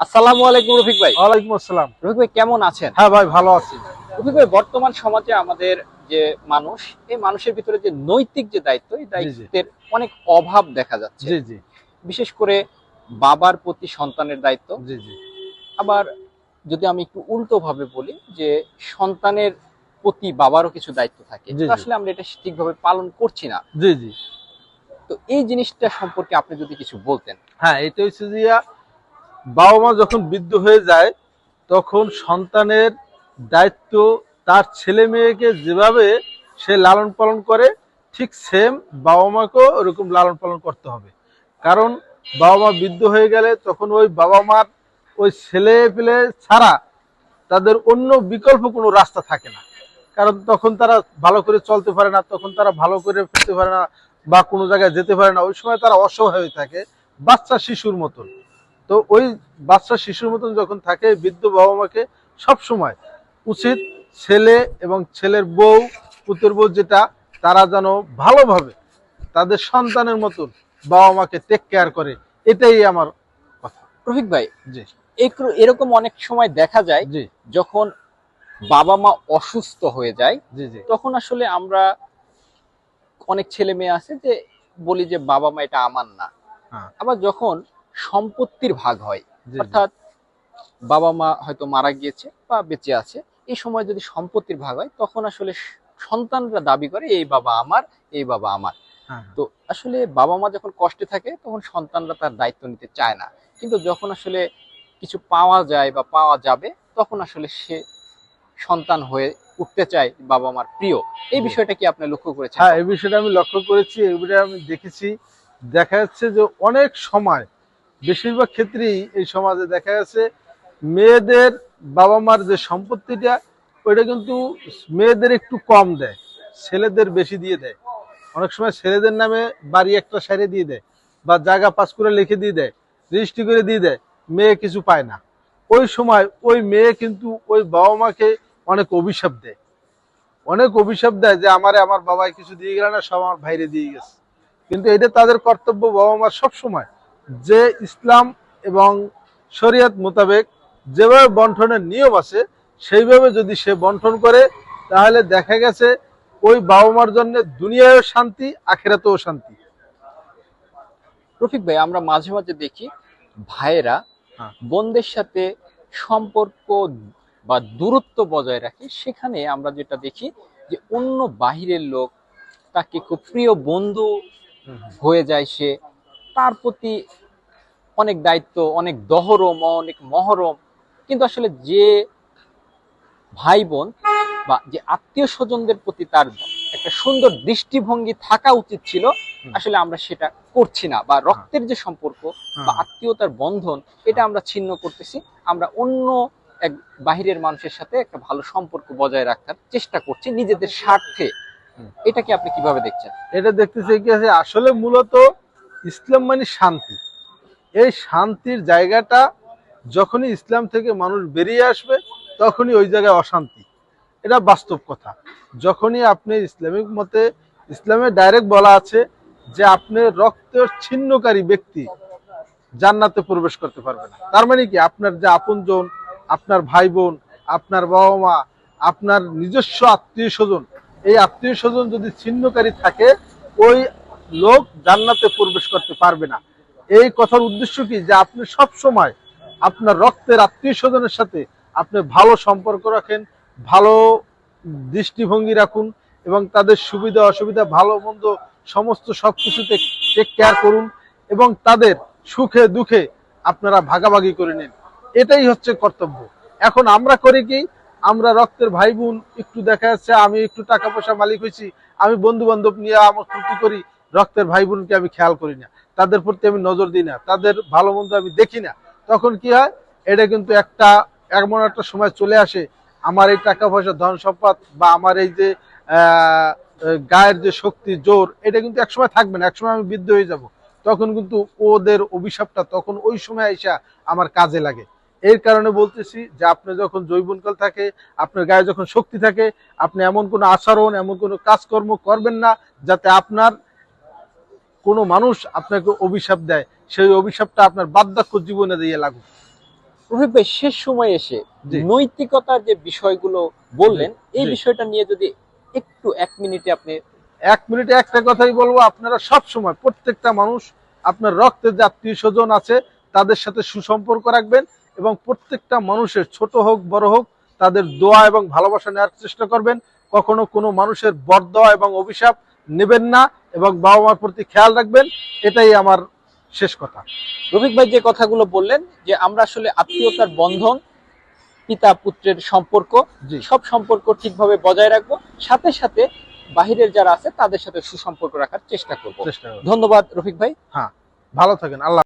আসসালামু আলাইকুম রফিক ভাই। ওয়ালাইকুম আসসালাম। রফিক ভাই কেমন আছেন? হ্যাঁ ভাই ভালো আছি। রফিক ভাই বর্তমান সমাজে আমাদের যে মানুষ এই মানুষের ভিতরে যে নৈতিক যে দায়িত্ব এই দায়িত্বের অনেক অভাব দেখা যাচ্ছে। জি জি। বিশেষ করে বাবার প্রতি সন্তানের দায়িত্ব। জি জি। আবার যদি আমি একটু উল্টো ভাবে বলি যে সন্তানের প্রতি বাবারও কিছু দায়িত্ব থাকে। আসলে আমরা এটা ঠিকভাবে পালন করছি না। জি জি। তো এই জিনিসটা সম্পর্কে আপনি যদি কিছু বলতেন। হ্যাঁ এটা হচ্ছে যে বাবা মা যখন বৃদ্ধ হয়ে যায়, তখন সন্তানের দায়িত্ব তার ছেলে মেয়েকে যেভাবে সে লালন পালন করে, ঠিক সেম বাবা মাকেও ওরকম লালন পালন করতে হবে। কারণ বাবা মা বৃদ্ধ হয়ে গেলে তখন ওই বাবা মার ওই ছেলে পেলে ছাড়া তাদের অন্য বিকল্প কোনো রাস্তা থাকে না। কারণ তখন তারা ভালো করে চলতে পারে না, তখন তারা ভালো করে ফিরতে পারে না বা কোনো জায়গায় যেতে পারে না। ওই সময় তারা অসহায় হয়ে থাকে, বাচ্চা শিশুর মতন। তো ওই বাচ্চা শিশুর মতন যখন থাকে বৃদ্ধ বাবা মাকে সবসময় উচিত ছেলে এবং ছেলের বউ পুতের বউ যেটা তারা যেন ভালোভাবে তাদের সন্তানের মতন বাবা মাকে টেক কেয়ার করে। এটাই আমার কথা। রফিক ভাই জি। এরকম অনেক সময় দেখা যায় জি। যখন বাবা মা অসুস্থ হয়ে যায় জি জি। তখন আসলে আমরা অনেক ছেলে মেয়ে আছে যে বলি যে বাবা মা এটা আমার না। হ্যাঁ। আবার যখন সম্পত্তির ভাগ হয়। অর্থাৎ বাবা মা হয়তো মারা গিয়েছে বা বেঁচে আছে। এই সময় যদি সম্পত্তির ভাগ হয় তখন আসলে সন্তানরা দাবি করে এই বাবা আমার এই বাবা আমার। হ্যাঁ তো আসলে বাবা মা যখন কষ্টে থাকে তখন সন্তানরা তার দায়িত্ব নিতে চায় না। কিন্তু যখন আসলে কিছু পাওয়া যায় বা পাওয়া যাবে তখন আসলে সে সন্তান হয়ে উঠতে চায় বাবা মার প্রিয়। এই বিষয়টা কি আপনি লক্ষ্য করেছেন? হ্যাঁ এই বিষয়টা আমি লক্ষ্য করেছি এই বিষয়টা আমি দেখেছি। দেখা যাচ্ছে যে অনেক সময় বেশিরভাগ ক্ষেত্রেই এই সমাজে দেখা যাচ্ছে মেয়েদের বাবা মার যে সম্পত্তিটা, ওইটা কিন্তু মেয়েদের একটু কম দেয়, ছেলেদের বেশি দিয়ে দেয়। অনেক সময় ছেলেদের নামে বাড়ি একটা সাইডে দিয়ে দেয় বা জায়গা পাস করে লিখে দিয়ে দেয়, রেজিস্ট্রি করে দিয়ে দেয়, মেয়ে কিছু পায় না। ওই সময় ওই মেয়ে কিন্তু ওই বাবা মাকে অনেক অভিশাপ দেয়। অনেক অভিশাপ দেয় যে আমারে আমার বাবাই কিছু দিয়ে গেল না, সব আমার ভাইরে দিয়ে গেছে। কিন্তু এটা তাদের কর্তব্য বাবা মার সবসময়। যে ইসলাম এবং শরিয়ত মোতাবেক যেভাবে বন্টনের নিয়ম আছে সেইভাবে যদি সে বন্টন করে তাহলে দেখা গেছে ওই বাবা মার জন্য দুনিয়ায়ও শান্তি আখেরাতেও শান্তি। রফিক ভাই আমরা মাঝে মাঝে দেখি ভাইয়েরা হ্যাঁ। বোনদের সাথে সম্পর্ক বা দূরত্ব বজায় রাখে। সেখানে আমরা যেটা দেখি যে অন্য বাহিরের লোক তাকে খুব প্রিয় বন্ধু হয়ে যায় সে। তার প্রতি অনেক দায়িত্ব অনেক দহরম অনেক মহরম। কিন্তু আসলে যে ভাই বোন বা যে আত্মীয় স্বজনদের প্রতি তার একটা সুন্দর দৃষ্টিভঙ্গি থাকা উচিত ছিল আসলে আমরা সেটা করছি না বা রক্তের যে সম্পর্ক বা। আত্মীয়তার বন্ধন এটা আমরা ছিন্ন করতেছি। আমরা অন্য এক বাহিরের মানুষের সাথে একটা ভালো সম্পর্ক বজায় রাখার চেষ্টা করছি নিজেদের স্বার্থে। এটাকে আপনি কীভাবে দেখছেন? এটা দেখতেছে কি আছে আসলে মূলত ইসলাম মানে শান্তি। এই শান্তির জায়গাটা যখনই ইসলাম থেকে মানুষ বেরিয়ে আসবে, তখনই ওই জায়গায় অশান্তি। এটা বাস্তব কথা। যখনই আপনি ইসলামিক মতে, ইসলামে ডাইরেক্ট বলা আছে যে আপনি রক্তের ছিন্নকারী ব্যক্তি, জান্নাতে প্রবেশ করতে পারবে না। তার মানে কি? আপনার যে আপনজন, আপনার ভাই বোন আপনার বাবা মা আপনার নিজস্ব আত্মীয় স্বজন এই আত্মীয় স্বজন যদি ছিন্নকারী থাকে, ওই লোক জান্নাতে প্রবেশ করতে পারবে না। এই কথার উদ্দেশ্য কি? যে আপনি সব সময় আপনার রক্তের আত্মীয় স্বজনের সাথে আপনি ভালো সম্পর্ক রাখেন, ভালো দৃষ্টিভঙ্গি রাখুন এবং তাদের সুবিধা, অসুবিধা, ভালো মন্দ সমস্ত সবকিছুতে টেক কেয়ার করুন এবং তাদের সুখে, দুঃখে আপনারা ভাগাভাগি করে নিন। এটাই হচ্ছে কর্তব্য। এখন আমরা করি কি? আমরা রক্তের ভাই বোন একটু দেখা যাচ্ছে, আমি একটু টাকা পয়সা মালিক হয়েছি, আমি বন্ধু বান্ধব নিয়ে আমার ক্ষতি করি রক্তের ভাই বোনকে আমি খেয়াল করি না। তাদের প্রতি আমি নজর দিই না। তাদের ভালো মন্দ আমি দেখি না। তখন কি হয়? এটা কিন্তু একটা, এমন একটা সময় চলে আসে, আমার এই টাকা পয়সা ধন সম্পদ বা আমার এই যে গায়ের যে শক্তি, জোর, এটা কিন্তু একসময় থাকবে না। একসময় আমি বৃদ্ধ হয়ে যাব। তখন কিন্তু ওদের অভিশাপটা তখন ওই সময় আইসা আমার কাজে লাগে। এর কারণে বলতেছি যে, আপনি যখন জৈবনকাল থাকে, আপনার গায়ে যখন শক্তি থাকে, আপনি এমন কোনো আচরণ, এমন কোনো কাজকর্ম করবেন না, যাতে আপনার কোনো মানুষ আপনাকে অভিশাপ দেয় সেই অভিশাপটা আপনার বার্ধক্য জীবনে দিয়ে লাগুক। রফিক ভাই শেষ সময় এসে। নৈতিকতার যে বিষয়গুলো বললেন এই বিষয়টা নিয়ে যদি একটু এক মিনিটে আপনি এক মিনিটে একটা কথাই বলব আপনারা সব সময় প্রত্যেকটা মানুষ আপনার রক্তের যে আত্মীয় স্বজন আছে তাদের সাথে সুসম্পর্ক রাখবেন এবং প্রত্যেকটা মানুষের ছোট হোক বড় হোক তাদের দোয়া এবং ভালোবাসা নেওয়ার চেষ্টা করবেন। কখনো কোনো মানুষের বরদোয়া এবং অভিশাপ নেবেন না এবং বাবা মার প্রতি খেয়াল রাখবেন এটাই আমার শেষ কথা। রফিক ভাই যে কথাগুলো বললেন যে আমরা আসলে আত্মীয়তার বন্ধন পিতা পুত্রের সম্পর্ক যে সব সম্পর্ক ঠিকভাবে বজায় রাখব। সাথে সাথে বাহিরের যারা আছে তাদের সাথে সুসম্পর্ক রাখার চেষ্টা করব। ধন্যবাদ রফিক ভাই। হ্যাঁ ভালো থাকেন আল্লাহ